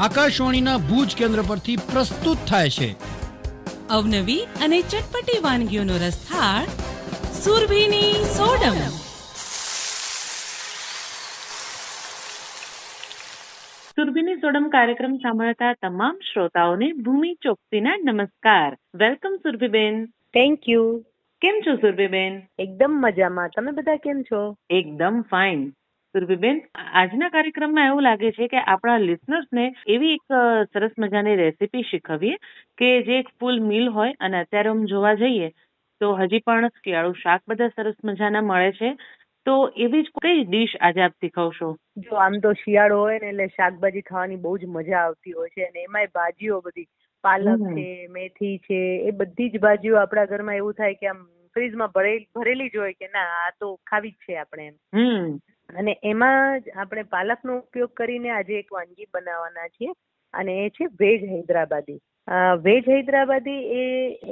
આકાશવાણીના ભુજ કેન્દ્ર પરથી પ્રસ્તુત થાય છે. અવનવી અને ચટપટી વાનગીઓનો રસથાળ સુરભીની સોડમ. સુરભીની સોડમ કાર્યક્રમ સાંભળતા તમામ શ્રોતાઓને ભૂમિ ચોકસીના નમસ્કાર. વેલકમ સુરભીબેન. થેન્ક યુ કેમ છો સુરભીબેન? એકદમ મજામાં. તમે બધા કેમ છો? એકદમ ફાઇન. સુરભીબેન આજના કાર્યક્રમમાં એવું લાગે છે કે આપણા લિસનર્સને એવી એક સરસ મજાની રેસીપી શીખવીએ કે જે એક ફૂલ મીલ હોય અને અત્યારે આમ જોવા જઈએ તો હજી પણ શિયાળુ શાક બધા સરસ મજાના મળે છે. તો એવી જ કઈ ડીશ આજે આપ શીખવશો? જો આમ તો શિયાળો હોય ને એટલે શાકભાજી ખાવાની બહુ જ મજા આવતી હોય છે અને એમાંય ભાજીઓ બધી પાલક છે મેથી છે એ બધી જ ભાજીઓ આપણા ઘરમાં એવું થાય કે આમ ફ્રીજમાં ભરેલી ભરેલી જ હોય કે ના આ તો ખાવી જ છે આપણે એમ. હમ. અને એમાં જ આપણે પાલકનો ઉપયોગ કરીને આજે એક વાનગી બનાવવાના છીએ, અને એ છે વેજ હૈદરાબાદી. વેજ હૈદરાબાદી એ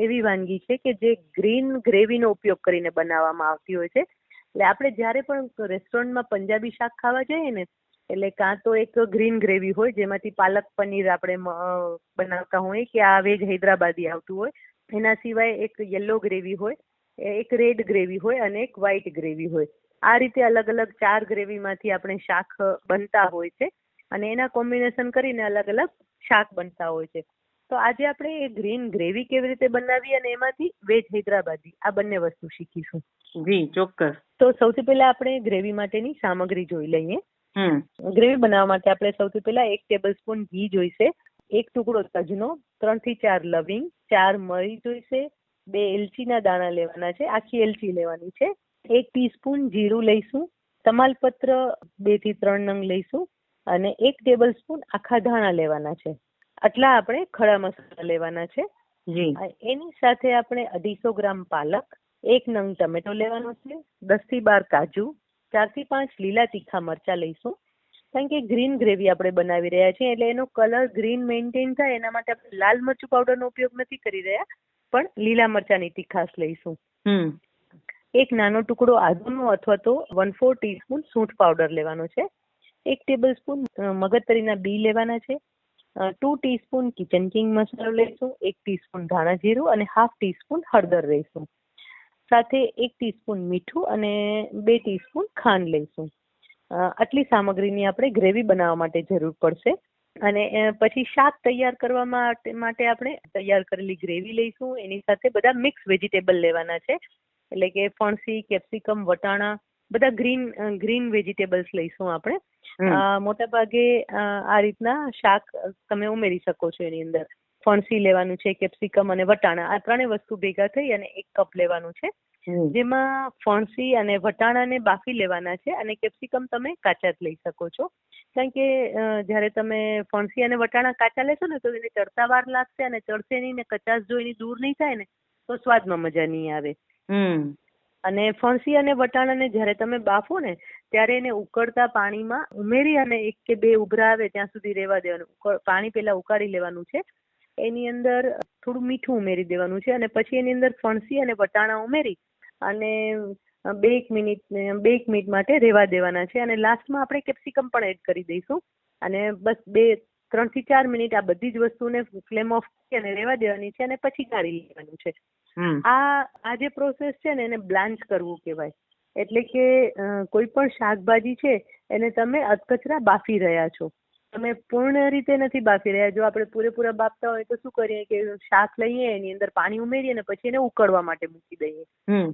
એવી વાનગી છે કે જે ગ્રીન ગ્રેવીનો ઉપયોગ કરીને બનાવવામાં આવતી હોય છે. એટલે આપણે જ્યારે પણ રેસ્ટોરન્ટમાં પંજાબી શાક ખાવા જઈએ ને, એટલે કાં તો એક ગ્રીન ગ્રેવી હોય, જેમાંથી પાલક પનીર આપણે બનાવતા હોય કે આ વેજ હૈદરાબાદી આવતું હોય. એના સિવાય એક યલો ગ્રેવી હોય, એક રેડ ગ્રેવી હોય અને એક વ્હાઇટ ગ્રેવી હોય. આ રીતે અલગ અલગ ચાર ગ્રેવીમાંથી આપણે શાક બનતા હોય છે અને એના કોમ્બિનેશન કરીને અલગ અલગ શાક બનતા હોય છે. તો આજે આપણે એ ગ્રીન ગ્રેવી કેવી રીતે બનાવી અને એમાંથી વેજ હૈદરાબાદી આ બંને વસ્તુ શીખીશું. જી ચોક્કસ. તો સૌથી પહેલા આપણે ગ્રેવી માટેની સામગ્રી જોઈ લઈએ. ગ્રેવી બનાવવા માટે આપણે સૌથી પહેલા એક ટેબલ સ્પૂન ઘી જોઈશે એક ટુકડો તજનો ત્રણથી ચાર લવિંગ ચાર મરી જોઈશે બે એલચીના દાણા લેવાના છે આખી એલચી લેવાની છે એક ટીસ્પૂન જીરું લઈશું તમાલપત્ર બેથી ત્રણ નંગ લઈશું અને એક ટેબલ સ્પૂન આખા ધાણા લેવાના છે. આટલા આપણે ખડા મસાલા લેવાના છે. જી. એની સાથે આપણે અઢીસો ગ્રામ પાલક એક નંગ ટમેટો લેવાનો છે દસથી બાર કાજુ ચારથી પાંચ લીલા તીખા મરચા લઈશું. કારણ કે ગ્રીન ગ્રેવી આપણે બનાવી રહ્યા છીએ એટલે એનો કલર ગ્રીન મેન્ટેન થાય એના માટે આપણે લાલ મરચું પાવડરનો ઉપયોગ નથી કરી રહ્યા પણ લીલા મરચાની તીખાશ લઈશું. એક નાનો ટુકડો આદુનો અથવા તો વન ફોર ટીસ્પૂન સૂંઠ પાવડર લેવાનો છે. એક ટેબલ સ્પૂન મગજતરીના બી લેવાના છે. ટુ ટીસ્પૂન કિચન કિંગ મસાલો લઈશું, એક ટીસ્પૂન ધાણા જીરું અને હાફ ટીસ્પૂન હળદર લઈશું. સાથે એક ટીસ્પૂન મીઠું અને બે ટીસ્પૂન ખાંડ લઈશું. આટલી સામગ્રીની આપણે ગ્રેવી બનાવવા માટે જરૂર પડશે. અને પછી શાક તૈયાર કરવા માટે આપણે તૈયાર કરેલી ગ્રેવી લઈશું. એની સાથે બધા મિક્સ વેજીટેબલ લેવાના છે. એટલે કે ફણસી કેપ્સિકમ વટાણા બધા ગ્રીન ગ્રીન વેજીટેબલ્સ લઈશું આપણે. મોટા ભાગે આ રીતના શાક તમે ઉમેરી શકો છો એની અંદર. ફણસી લેવાનું છે કેપ્સિકમ અને વટાણા આ ત્રણેય વસ્તુ ભેગા થઈ અને એક કપ લેવાનું છે. જેમાં ફણસી અને વટાણાને બાફી લેવાના છે અને કેપ્સિકમ તમે કાચા જ લઈ શકો છો. કારણ કે જ્યારે તમે ફણસી અને વટાણા કાચા લેશો ને તો એને ચડતા વાર લાગશે અને ચડશે નહીં ને કચાશ જો એની દૂર નહીં થાય ને તો સ્વાદમાં મજા નહીં આવે. હમ. અને ફણસી અને વટાણાને જ્યારે તમે બાફો ને, ત્યારે એને ઉકળતા પાણીમાં ઉમેરી અને એક કે બે ઉભરા આવે ત્યાં સુધી રહેવા દેવાનું. પાણી પહેલા ઉકાળી લેવાનું છે. એની અંદર થોડું મીઠું ઉમેરી દેવાનું છે અને પછી એની અંદર ફણસી અને વટાણા ઉમેરી અને બે એક મિનિટ, બે એક મિનિટ માટે રહેવા દેવાના છે. અને લાસ્ટમાં આપણે કેપ્સિકમ પણ એડ કરી દઈશું. અને બસ બે ત્રણથી ચાર મિનિટ આ બધી જ વસ્તુને ફ્લેમ ઓફ અને રહેવા દેવાની છે અને પછી કાઢી લેવાનું છે. આ આ જે પ્રોસેસ છે ને એને બ્લાન્ચ કરવું કહેવાય. એટલે કે કોઈ પણ શાકભાજી છે એને તમે અધકચરા બાફી રહ્યા છો. તમે પૂર્ણ રીતે નથી બાફી રહ્યા. જો આપણે પૂરેપૂરા બાફતા હોય તો શું કરીએ કે શાક લઈએ એની અંદર પાણી ઉમેરીએ ને પછી એને ઉકળવા માટે મૂકી દઈએ.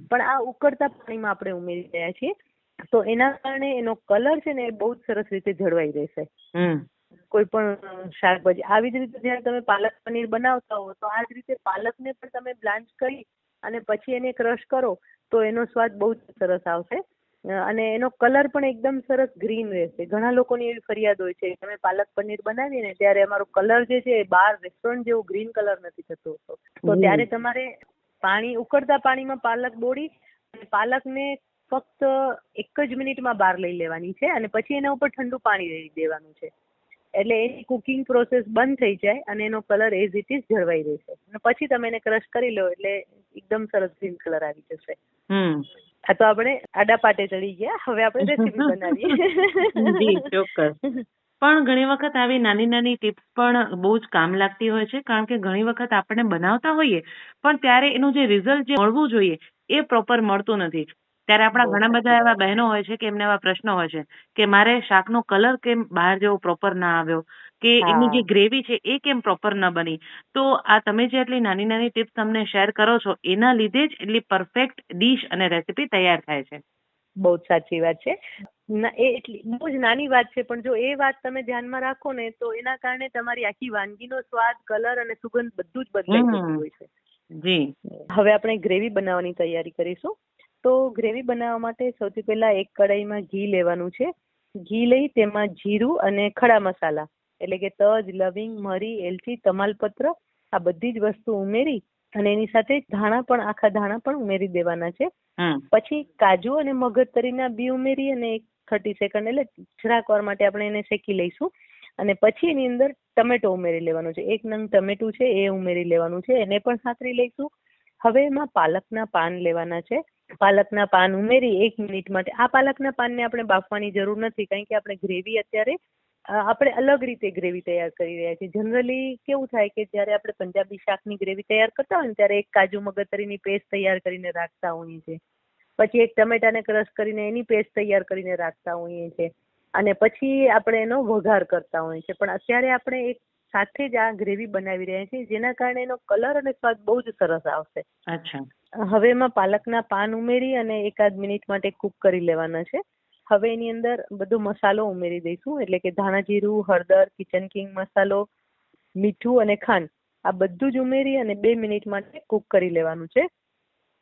પણ આ ઉકળતા પાણીમાં આપણે ઉમેરી રહ્યા છીએ. તો એના કારણે એનો કલર છે ને એ બહુ જ સરસ રીતે જળવાઈ રહેશે. કોઈ પણ શાકભાજી. આવી જ રીતે જ્યારે તમે પાલક પનીર બનાવતા હો તો આ જ રીતે પાલકને પણ તમે બ્લાન્ચ કરી અને પછી એને ક્રશ કરો તો એનો સ્વાદ બહુ જ સરસ આવશે. અને એનો કલર પણ એકદમ સરસ ગ્રીન રહેશે. ઘણા લોકોની એવી ફરિયાદ હોય છે કે અમે પાલક પનીર બનાવીએ ને ત્યારે અમારો કલર જે છે એ બહાર રેસ્ટોરન્ટ જેવો ગ્રીન કલર નથી થતો હોતો. તો ત્યારે તમારે પાણી ઉકળતા પાણીમાં પાલક બોળી અને પાલકને ફક્ત એક જ મિનિટમાં બહાર લઈ લેવાની છે અને પછી એના ઉપર ઠંડુ પાણી રેડી દેવાનું છે. એટલે એની કુકિંગ પ્રોસેસ બંધ થઈ જાય અને એનો કલર એઝ ઇટ ઇઝ જળવાઈ રહેશે. અને પછી તમે એને ક્રશ કરી લો એટલે એકદમ સરસ ગ્રીન કલર આવી જશે. આ તો આપણે આડા પાટે ચડી ગયા. હવે આપણે રેસીપી બનાવીએ. ચોક્કસ. પણ ઘણી વખત આવી નાની નાની ટિપ્સ પણ બહુ જ કામ લાગતી હોય છે કારણ કે ઘણી વખત આપણે બનાવતા હોઈએ પણ ત્યારે એનું જે રિઝલ્ટ જે મળવું જોઈએ એ પ્રોપર મળતું નથી. ત્યારે આપણા ઘણા બધા એવા બહેનો હોય છે કે એમને એવા પ્રશ્નો હોય છે કે મારે શાકનો કલર કેમ બહાર જેવો પ્રોપર ના આવ્યો? કે એની જે ગ્રેવી છે એ કેમ પ્રોપર ન બની? તો આ તમે જે આટલી નાની નાની ટિપ્સ તમને શેર કરો છો એના લીધે જ એટલી પરફેક્ટ ડીશ અને રેસીપી તૈયાર થાય છે. બહુ જ સાચી વાત છે. એ એટલી બહુ જ નાની વાત છે પણ જો એ વાત તમે ધ્યાનમાં રાખો ને તો એના કારણે તમારી આખી વાનગીનો સ્વાદ કલર અને સુગંધ બધું જ બદલાઈ જતું હોય છે. જી. હવે આપણે ગ્રેવી બનાવવાની તૈયારી કરીશું. તો ગ્રેવી બનાવવા માટે સૌથી પહેલા એક કડાઈમાં ઘી લેવાનું છે. ઘી લઈ તેમાં જીરું અને ખડા મસાલા એટલે કે તજ લવિંગ મરી એલચી તમાલપત્ર આ બધી જ વસ્તુ ઉમેરી અને એની સાથે ધાણા પણ આખા ધાણા પણ ઉમેરી દેવાના છે. પછી કાજુ અને મગજતરીના બી ઉમેરી અને એક થર્ટી સેકન્ડ એટલે જરાક વાર માટે આપણે એને શેકી લઈશું. અને પછી એની અંદર ટમેટો ઉમેરી લેવાનું છે. એક નંગ ટમેટું છે એ ઉમેરી લેવાનું છે. એને પણ સાતરી લઈશું. હવે એમાં પાલકના પાન લેવાના છે. પાલકના પાન ઉમેરી એક મિનિટ માટે. આ પાલકના પાનને આપણે બાફવાની જરૂર નથી, કારણ કે આપણે ગ્રેવી અત્યારે આપણે અલગ રીતે ગ્રેવી તૈયાર કરી રહ્યા છીએ. જનરલી કેવું થાય કે જ્યારે આપણે પંજાબી શાકની ગ્રેવી તૈયાર કરતા હોય ત્યારે એક કાજુ મગજતરીની પેસ્ટ તૈયાર કરીને રાખતા હોઈએ છીએ. પછી એક ટમેટાને ક્રશ કરીને એની પેસ્ટ તૈયાર કરીને રાખતા હોઈએ છીએ. અને પછી આપણે એનો વઘાર કરતા હોઈએ છીએ. પણ અત્યારે આપણે એક સાથે જ આ ગ્રેવી બનાવી રહ્યા છીએ જેના કારણે એનો કલર અને સ્વાદ બહુ જ સરસ આવશે. અચ્છા. હવે એમાં પાલકના પાન ઉમેરી અને એકાદ મિનિટ માટે કૂક કરી લેવાના છે. હવે એની અંદર બધો મસાલો ઉમેરી દઈશું એટલે કે ધાણા જીરું હળદર કિચન કિંગ મસાલો મીઠું અને ખાંડ આ બધું જ ઉમેરી અને બે મિનિટ માટે કૂક કરી લેવાનું છે.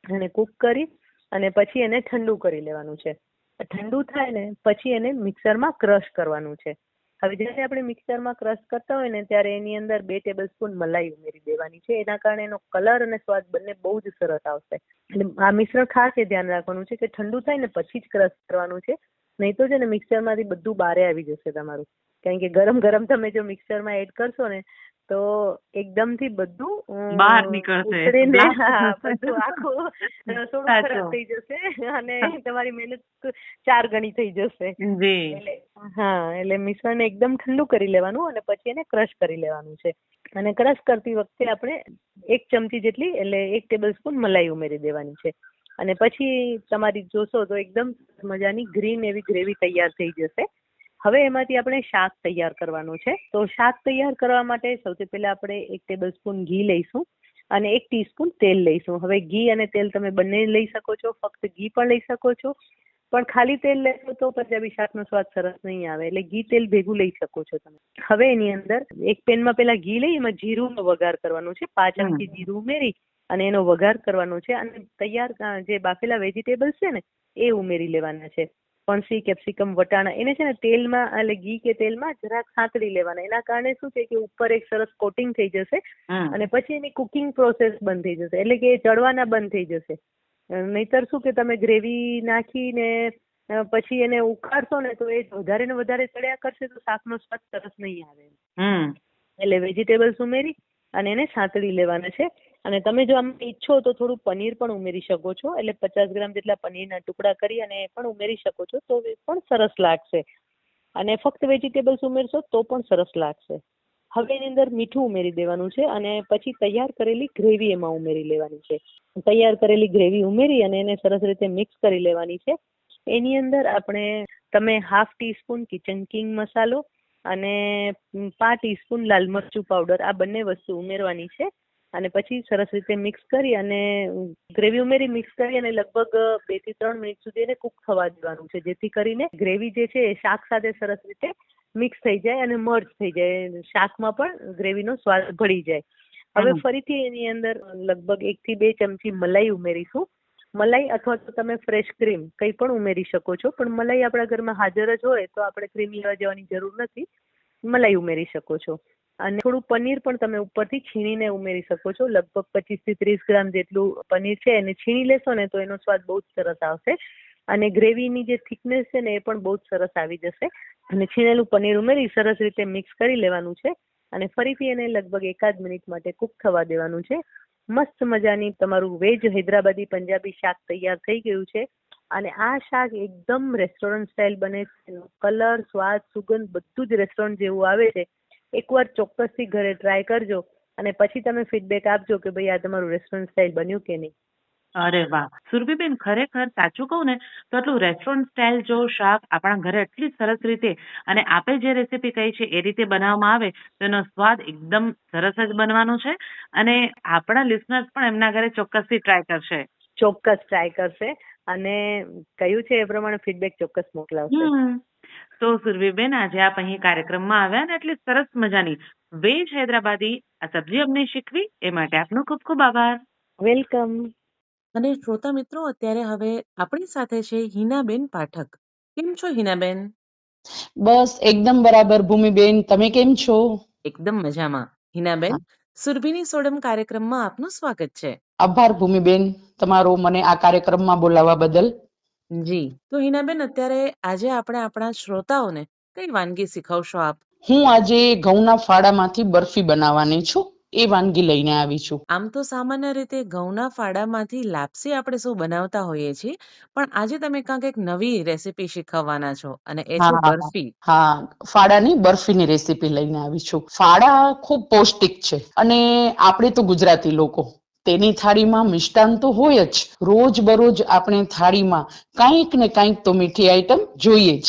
અને કૂક કરી અને પછી એને ઠંડુ કરી લેવાનું છે. ઠંડુ થાય ને પછી એને મિક્સરમાં ક્રશ કરવાનું છે. હવે જ્યારે આપણે મિક્સરમાં ક્રશ કરતા હોય ને ત્યારે એની અંદર બે ટેબલ સ્પૂન મલાઈ ઉમેરી દેવાની છે. એના કારણે એનો કલર અને સ્વાદ બંને બહુ જ સરસ આવશે. એટલે આ મિશ્રણ ખાસ એ ધ્યાન રાખવાનું છે કે ઠંડુ થાય ને પછી જ ક્રશ કરવાનું છે. નહીં તો છે ને મિક્સરમાંથી બધું બારે આવી જશે તમારું. કારણ કે ગરમ ગરમ તમે જો મિક્સરમાં એડ કરશો ને તો એકદમથી બધું બહાર નીકળશે. બધું આખું રસોડું ખરાબ થઈ જશે અને તમારી મહેનત ચાર ગણી થઈ જશે. એટલે હા એટલે મિશ્રણને એકદમ ઠંડુ કરી લેવાનું અને પછી એને ક્રશ કરી લેવાનું છે. અને ક્રશ કરતી વખતે આપણે એક ચમચી જેટલી એટલે એક ટેબલ સ્પૂન મલાઈ ઉમેરી દેવાની છે. અને પછી તમારી જોશો તો એકદમ મજાની ગ્રીન એવી ગ્રેવી તૈયાર થઈ જશે. હવે એમાંથી આપણે શાક તૈયાર કરવાનું છે. તો શાક તૈયાર કરવા માટે સૌથી પહેલા આપણે એક ટેબલ સ્પૂન ઘી લઈશું અને એક ટીસ્પૂન તેલ લઈશું. હવે ઘી અને તેલ તમે બંને લઈ શકો છો ફક્ત ઘી પણ લઈ શકો છો. પણ ખાલી તેલ લેશો તો પંજાબી શાકનો સ્વાદ સરસ નહીં આવે એટલે ઘી તેલ ભેગું લઈ શકો છો તમે. હવે એની અંદર એક પેનમાં પેલા ઘી લઈ એમાં જીરુંનો વઘાર કરવાનો છે. પાંચ. ચમચી જીરું ઉમેરી અને એનો વઘાર કરવાનો છે અને તૈયાર જે બાફેલા વેજીટેબલ્સ છે ને એ ઉમેરી લેવાના છે. ફણસી કેપ્સિકમ વટાણા એને છે ને તેલમાં એટલે ઘી કે તેલમાં જરાક સાંતળી લેવાના. એના કારણે શું છે કે ઉપર એક સરસ કોટિંગ થઈ જશે અને પછી એની કુકિંગ પ્રોસેસ બંધ થઈ જશે. એટલે કે એ ચડવાના બંધ થઈ જશે. નહીતર શું કે તમે ગ્રેવી નાખીને પછી એને ઉકાળશો ને તો એ વધારે ને વધારે ચડ્યા કરશે તો શાકનો સ્વાદ સરસ નહીં આવે. હમ. એટલે વેજીટેબલ્સ ઉમેરી અને એને સાંતળી લેવાના છે. અને તમે જો આમ ઈચ્છો તો થોડું પનીર પણ ઉમેરી શકો છો. એટલે પચાસ ગ્રામ જેટલા પનીરના ટુકડા કરી અને એ પણ ઉમેરી શકો છો. તો પણ સરસ લાગશે. અને ફક્ત વેજીટેબલ્સ ઉમેરશો તો પણ સરસ લાગશે. હવે એની અંદર મીઠું ઉમેરી દેવાનું છે અને પછી તૈયાર કરેલી ગ્રેવી એમાં ઉમેરી લેવાની છે. તૈયાર કરેલી ગ્રેવી ઉમેરી અને એને સરસ રીતે મિક્સ કરી લેવાની છે. એની અંદર આપણે તમે હાફ ટીસ્પૂન કિચન કિંગ મસાલો અને પાંચ ટીસ્પૂન લાલ મરચું પાવડર આ બંને વસ્તુ ઉમેરવાની છે. અને પછી સરસ રીતે મિક્સ કરી અને ગ્રેવી ઉમેરી મિક્સ કરી અને લગભગ બેથી ત્રણ મિનિટ સુધી એને કૂક થવા દેવાનું છે. જેથી કરીને ગ્રેવી જે છે એ શાક સાથે સરસ રીતે મિક્સ થઈ જાય અને મર્જ થઈ જાય. શાકમાં પણ ગ્રેવીનો સ્વાદ ભળી જાય. હવે ફરીથી એની અંદર લગભગ એક થી બે ચમચી મલાઈ ઉમેરીશું. મલાઈ અથવા તો તમે ફ્રેશ ક્રીમ કંઈ પણ ઉમેરી શકો છો. પણ મલાઈ આપણા ઘરમાં હાજર જ હોય તો આપણે ક્રીમ લેવા જવાની જરૂર નથી. મલાઈ ઉમેરી શકો છો. અને થોડું પનીર પણ તમે ઉપરથી છીણીને ઉમેરી શકો છો. લગભગ પચીસથી ત્રીસ ગ્રામ જેટલું પનીર છે, એને છીણી લેશો ને તો એનો સ્વાદ બહુ જ સરસ આવશે. અને ગ્રેવીની જે થિકનેસ છે ને એ પણ બહુ જ સરસ આવી જશે. અને છીણેલું પનીર ઉમેરી સરસ રીતે મિક્સ કરી લેવાનું છે. અને ફરીથી એને લગભગ એકાદ મિનિટ માટે કૂક થવા દેવાનું છે. મસ્ત મજાની તમારું વેજ હૈદરાબાદી પંજાબી શાક તૈયાર થઈ ગયું છે. અને આ શાક એકદમ રેસ્ટોરન્ટ સ્ટાઇલ બને છે. કલર, સ્વાદ, સુગંધ બધું જ રેસ્ટોરન્ટ જેવું આવે છે. એકવાર ચોક્કસથી ઘરે ટ્રાય કરજો અને પછી તમે ફીડબેક આપજો કે ભાઈ આ તમારું રેસ્ટોરન્ટ સ્ટાઇલ બન્યું કે નહીં. અરે વાહ! સુરભીબેન ખરેખર સાચું કહું ને તો આટલું રેસ્ટોરન્ટ સ્ટાઇલ જો શાક આપણા ઘરે એટલી સરસ રીતે અને આપે જે રેસીપી કહી છે એ રીતે બનાવવામાં આવે તો એનો સ્વાદ એકદમ સરસ જ બનવાનો છે અને આપણા લિસનર્સ પણ એમના ઘરે ચોક્કસથી ટ્રાય કરશે. ચોક્કસ ટ્રાય કરશે અને કયું છે એ પ્રમાણે ફીડબેક ચોક્કસ મોકલાવશે. તો સુરભીબેન આજે આપ અહીં કાર્યક્રમમાં આવ્યા ને એટલી સરસ મજાની વેજ હૈદરાબાદી આ સબ્જી અમને શીખવી એ માટે આપનો ખૂબ ખૂબ આભાર. વેલકમ. અને શ્રોતા મિત્રો અત્યારે હવે આપણી સાથે છે હિનાબેન પાઠક. કેમ છો હિનાબેન? બસ એકદમ બરાબર. ભૂમિબેન તમે કેમ છો? એકદમ મજામાં. હિનાબેન સુરભીની સોડમ કાર્યક્રમમાં આપનું સ્વાગત છે. આભાર ભૂમિબેન. તમારો મને આ કાર્યક્રમમાં બોલાવવા બદલ જી. તો હિનાબેન અત્યારે આજે આપણે આપણા શ્રોતાઓને કઈ વાનગી શીખવશો આપ? હું આજે ઘઉંના ફાડામાંથી બરફી બનાવવાની છું. એ વાનગી લઈને આવી છું. આમ તો સામાન્ય રીતે ઘઉંના ફાડામાંથી લાપસી આપણે શું બનાવતા હોઈએ છીએ પણ આજે તમે કાંઈક એક નવી રેસીપી શીખવવાના છો અને એ છે હા. બરફી? હા. ફાડાની બરફીની રેસીપી લઈને આવી છું. ફાડા ખૂબ પૌષ્ટિક છે અને આપણે તો ગુજરાતી લોકો. તેની થાળીમાં મિષ્ટાન તો હોય જ. રોજ બરોજ આપણે થાળીમાં કાંઈક ને કાંઈક તો મીઠી આઈટમ જોઈએ જ.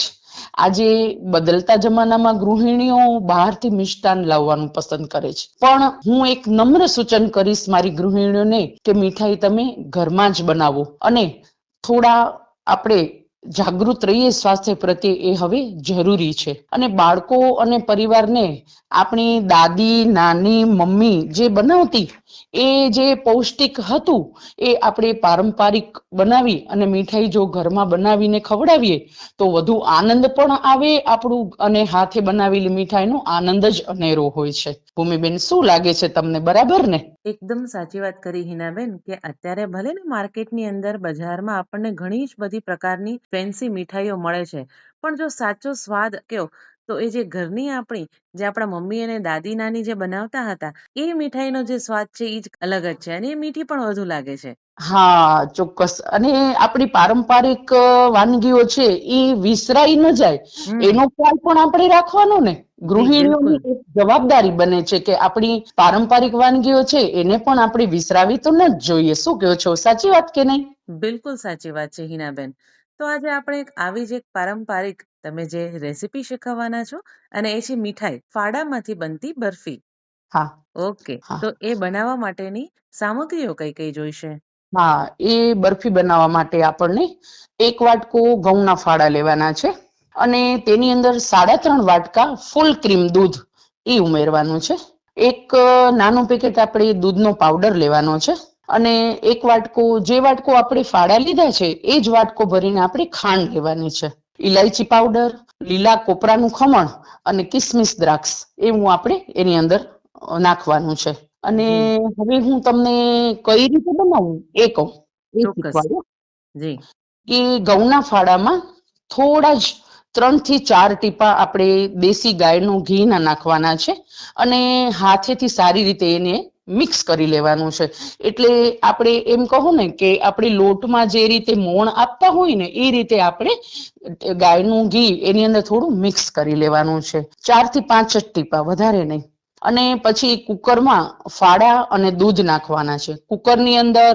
આજે બદલતા જમાનામાં ગૃહિણીઓ બહારથી મિષ્ટાન લાવવાનું પસંદ કરે છે. પણ હું એક નમ્ર સૂચન કરીશ મારી ગૃહિણીઓને કે મીઠાઈ તમે ઘરમાં જ બનાવો. અને થોડા આપણે જાગૃત રહીએ સ્વાસ્થ્ય પ્રત્યે એ હવે જરૂરી છે. અને બાળકો અને પરિવારને આપણી દાદી, નાની, મમ્મી જે બનાવતી એ જે પૌષ્ટિક હતું, એ આપણે પારંપરિક બનાવી અને મીઠાઈ જો ઘરમાં બનાવીને ખવડાવીએ, તો વધુ આનંદ પણ આવે આપણું અને હાથે બનાવેલી મીઠાઈનો આનંદ જ અનેરો હોય છે. ભૂમિબેન, શું લાગે છે તમને? બરાબર ને? એકદમ સાચી વાત કરી હિનાબેન, કે અત્યારે ભલે ને માર્કેટની અંદર બજારમાં આપણને ઘણી જ બધી પ્રકારની ફેન્સી મીઠાઈઓ મળે છે, પણ જો સાચો સ્વાદ કયો તો એ જે ઘરની આપણી જે આપણા મમ્મી અને દાદી નાની જે બનાવતા હતા એ મીઠાઈનો જે સ્વાદ છે એ જ અલગ જ છે અને એ મીઠી પણ વધુ લાગે છે. હા ચોક્કસ. અને આપણી પારંપરિક વાનગીઓ છે એ વિસરાઈ ન જાય. એનો ખ્યાલ પણ આપણે રાખવાનો ને. ગૃહિણીઓની જવાબદારી બને છે કે આપણી પારંપરિક વાનગીઓ છે એને પણ આપણે વિસરાવી તો ન જ જોઈએ. શું કહો છો? સાચી વાત કે નહીં? બિલકુલ સાચી વાત છે હિનાબેન. તો આજે આપણે એક આવી જ એક પારંપરિક તમે જે રેસીપી શીખવવાના છો અને એ છે મીઠાઈ ફાડામાંથી બનતી બરફી. હા. ઓકે હા. તો એ બનાવવા માટેની સામગ્રીઓ કઈ કઈ જોઈશે? હા એ બરફી બનાવવા માટે આપણને એક વાટકો ઘઉંના ફાડા લેવાના છે અને તેની અંદર સાડા ત્રણ વાટકા ફૂલ ક્રીમ દૂધ એ ઉમેરવાનું છે. એક નાનું પેકેટ આપણે દૂધનો પાવડર લેવાનો છે. અને એક વાટકો જે વાટકો આપણે ફાળા લીધા છે એ જ વાટકો ભરીને આપણે ખાંડ લેવાની છે. ઇલાયચી પાવડર લીલા કોપરાનું ખમણ અને કિસમિસ દ્રાક્ષ એવું આપણે એની અંદર નાખવાનું છે. અને હવે હું તમને કઈ રીતે બનાવું? એ કહું. એ કે ઘઉંના ફાળામાં થોડા જ ત્રણથી ચાર ટીપા આપણે દેશી ગાયનું ઘી ના નાખવાના છે. અને હાથેથી સારી રીતે એને મિક્સ કરી લેવાનું છે. એટલે આપણે એમ કહો ને કે આપણે લોટમાં જે રીતે મોણ આપતા હોય ને, એ રીતે આપણે ગાયનું ઘી એની અંદર થોડું મિક્સ કરી લેવાનું છે. ચારથી પાંચ જ ટીપા, વધારે નહીં. અને પછી કુકરમાં ફાડા અને દૂધ નાખવાના છે. કુકરની અંદર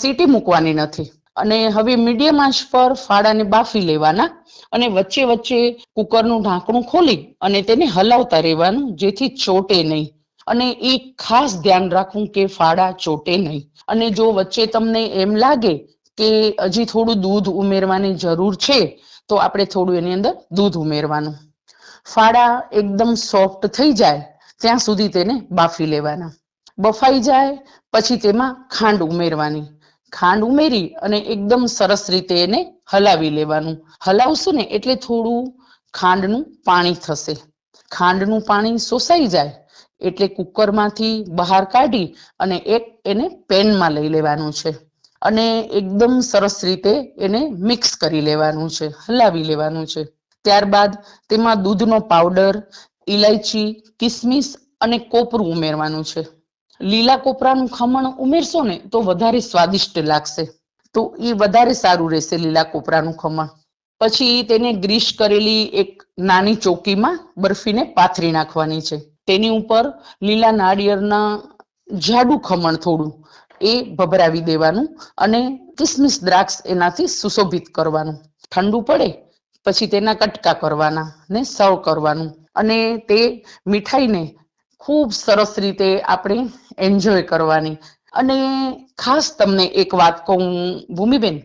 સીટી મૂકવાની નથી. અને હવે મીડિયમ આંચ પર ફાડાને બાફી લેવાના અને વચ્ચે વચ્ચે કુકરનું ઢાંકણું ખોલી અને તેને હલાવતા રહેવાનું, જેથી ચોટે નહીં. અને એ ખાસ ધ્યાન રાખવું કે ફાડા ચોટે નહીં. અને જો વચ્ચે તમને એમ લાગે કે હજી થોડું દૂધ ઉમેરવાની જરૂર છે, તો આપણે થોડું એની અંદર દૂધ ઉમેરવાનું. ફાડા એકદમ સોફ્ટ થઈ જાય, ત્યાં સુધી તેને બાફી લેવાના. બફાઈ જાય, પછી તેમાં ખાંડ ઉમેરવાની. ખાંડ ઉમેરી અને એકદમ સરસ રીતે એને હલાવી લેવાનું. હલાવશું ને એટલે થોડું ખાંડનું પાણી થશે. ખાંડનું પાણી શોષાઈ જાય એટલે કુકરમાંથી બહાર કાઢી અને એક એને પેનમાં લઈ લેવાનું છે. અને એકદમ સરસ રીતે એને મિક્સ કરી લેવાનું છે, હલાવી લેવાનું છે. ત્યારબાદ તેમાં દૂધનો પાવડર ઇલાયચી કિસમિસ અને કોપરું ઉમેરવાનું છે. લીલા કોપરાનું ખમણ ઉમેરશો ને તો વધારે સ્વાદિષ્ટ લાગશે. તો એ વધારે સારું રહેશે લીલા કોપરાનું ખમણ. પછી તેને ગ્રીસ કરેલી એક નાની ચોકીમાં બરફીને પાથરી નાખવાની છે. તેની ઉપર લીલા નાળિયેરના જાડું ખમણ થોડું એ ભભરાવી દેવાનું અને કિસમિસ દ્રાક્ષ એનાથી સુશોભિત કરવાનું. ઠંડુ પડે પછી તેના કટકા કરવાના ને સર્વ કરવાનું અને તે મીઠાઈને ખૂબ સરસ રીતે આપણે એન્જોય કરવાની. અને ખાસ તમને એક વાત કહું ભૂમિબેન,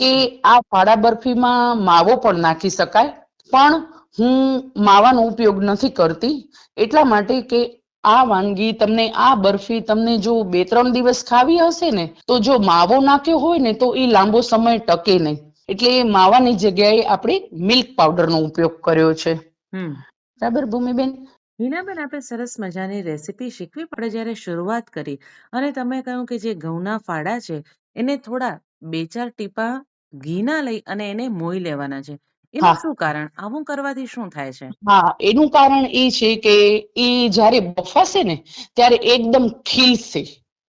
કે આ ફાળા બરફીમાં માવો પણ નાખી શકાય, પણ હું માવાનો ઉપયોગ નથી કરતી. એટલા માટે કે આ વાનગી તમને આ બરફી તમને જો બે ત્રણ દિવસ ખાવી હશે ને તો જો માવો નાખ્યો હોય ને તો એ લાંબો સમય ટકે નહીં. એટલે માવાની જગ્યાએ આપણે મિલ્ક પાવડરનો ઉપયોગ કર્યો છે. બરાબર ભૂમિબેન? હિનાબેન આપણે સરસ મજાની રેસીપી શીખવી પડે જ્યારે શરૂઆત કરી. અને તમે કહ્યું કે જે ઘઉંના ફાડા છે એને થોડા બે ચાર ટીપા ઘીના લઈ અને એને મોઈ લેવાના છે. એનું હા. શું કારણ? આવું કરવાથી શું થાય છે? હા એનું કારણ એ છે કે એ જ્યારે બફાશે ને ત્યારે એકદમ ખીલશે.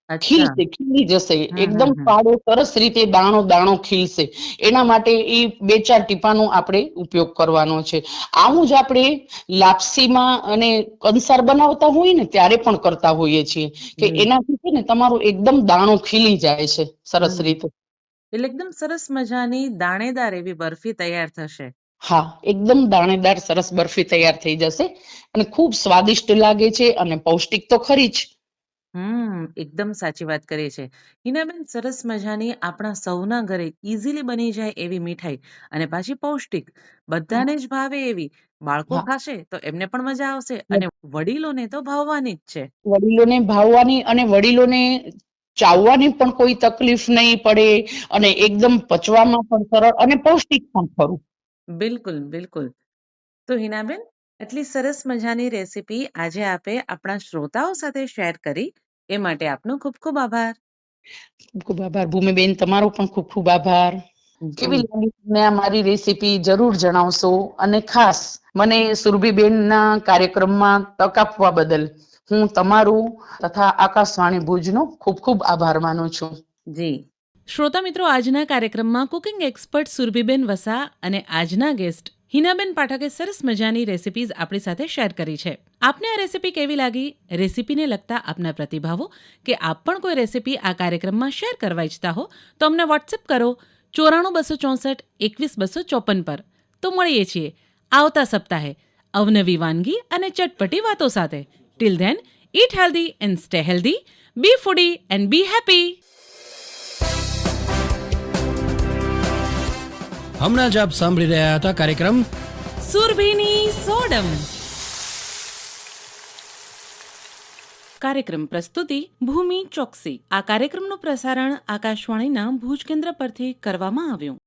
અચ્છા. ખીલશે ખીલી જશે. હમ, એકદમ હમ. ફાડો સરસ રીતે દાણો દાણો ખીલશે. એના માટે એ બે ચાર ટીપાનો આપણે ઉપયોગ કરવાનો છે. આવું જ આપણે લાપસીમાં અને કંસાર બનાવતા હોઈએ ને ત્યારે પણ કરતા હોઈએ છીએ. કે. એનાથી છે ને તમારો એકદમ દાણો ખીલી જાય છે. સરસ હમ. રીતે. એટલે એકદમ સરસ મજાની દાણેદાર એવી બરફી તૈયાર થશે. હા એકદમ દાણેદાર સરસ બરફી તૈયાર થઈ જશે અને ખૂબ સ્વાદિષ્ટ લાગે છે અને પૌષ્ટિક તો ખરી જ. હમ એકદમ સાચી વાત કરી છે. હિનાબેન સરસ મજાની આપણા સૌના ઘરે ઇઝીલી બની જાય એવી મીઠાઈ અને પાછી પૌષ્ટિક. બધાને જ ભાવે એવી. બાળકો ખાશે તો એમને પણ મજા આવશે અને વડીલોને તો ભાવવાની જ છે. વડીલોને ભાવવાની અને વડીલોને ચાવવાની પણ કોઈ તકલીફ નહીં પડે અને એકદમ પચવામાં પણ સરળ અને પૌષ્ટિક પણ ખરું. બિલકુલ બિલકુલ. તો હિનાબેન એટલી સરસ મજાની રેસીપી આજે આપે આપણા શ્રોતાઓ સાથે શેર કરી એ માટે આપનો ખૂબ ખૂબ આભાર. ખૂબ ખૂબ આભાર. ભૂમિબેન તમારો પણ ખૂબ ખૂબ આભાર. કેવી. લાગી તમને આ મારી રેસીપી? જરૂર જણાવશો. અને ખાસ મને સુરભીબેનના કાર્યક્રમમાં તક આપવા બદલ. હું તમારું તથા આકાશવાણી ભુજનો ખૂબ ખૂબ આભાર માનું છું. જી. શ્રોતા મિત્રો આજના કાર્યક્રમમાં કુકિંગ એક્સપર્ટ સુરભીબેન વસા અને આજના ગેસ્ટ હિનાબેન પાઠકે સરસ મજાની રેસિપીઝ આપણી સાથે શેર કરી છે. આપને આ રેસિપી કેવી લાગી? રેસિપીને લગતા આપના પ્રતિભાવો? કે આપ પણ કોઈ રેસિપી આ કાર્યક્રમમાં શેર કરવા ઈચ્છતા હો? તો અમને વોટ્સએપ કરો ચોરાણું બસો ચોસઠ એકવીસ બસો ચોપન પર. તો મળીએ છીએ આવતા સપ્તાહે અવનવી વાનગી અને ચટપટી વાતો સાથે. Till then eat healthy and stay healthy be foodie and be happy હમણાં જ આપ સાંભળી રહ્યા હતા કાર્યક્રમ સુરભીની સોડમ કાર્યક્રમ પ્રસ્તુતિ ભૂમિ ચોકસી. આ કાર્યક્રમનું પ્રસારણ આકાશવાણીના ભુજ કેન્દ્ર પરથી કરવામાં આવ્યું.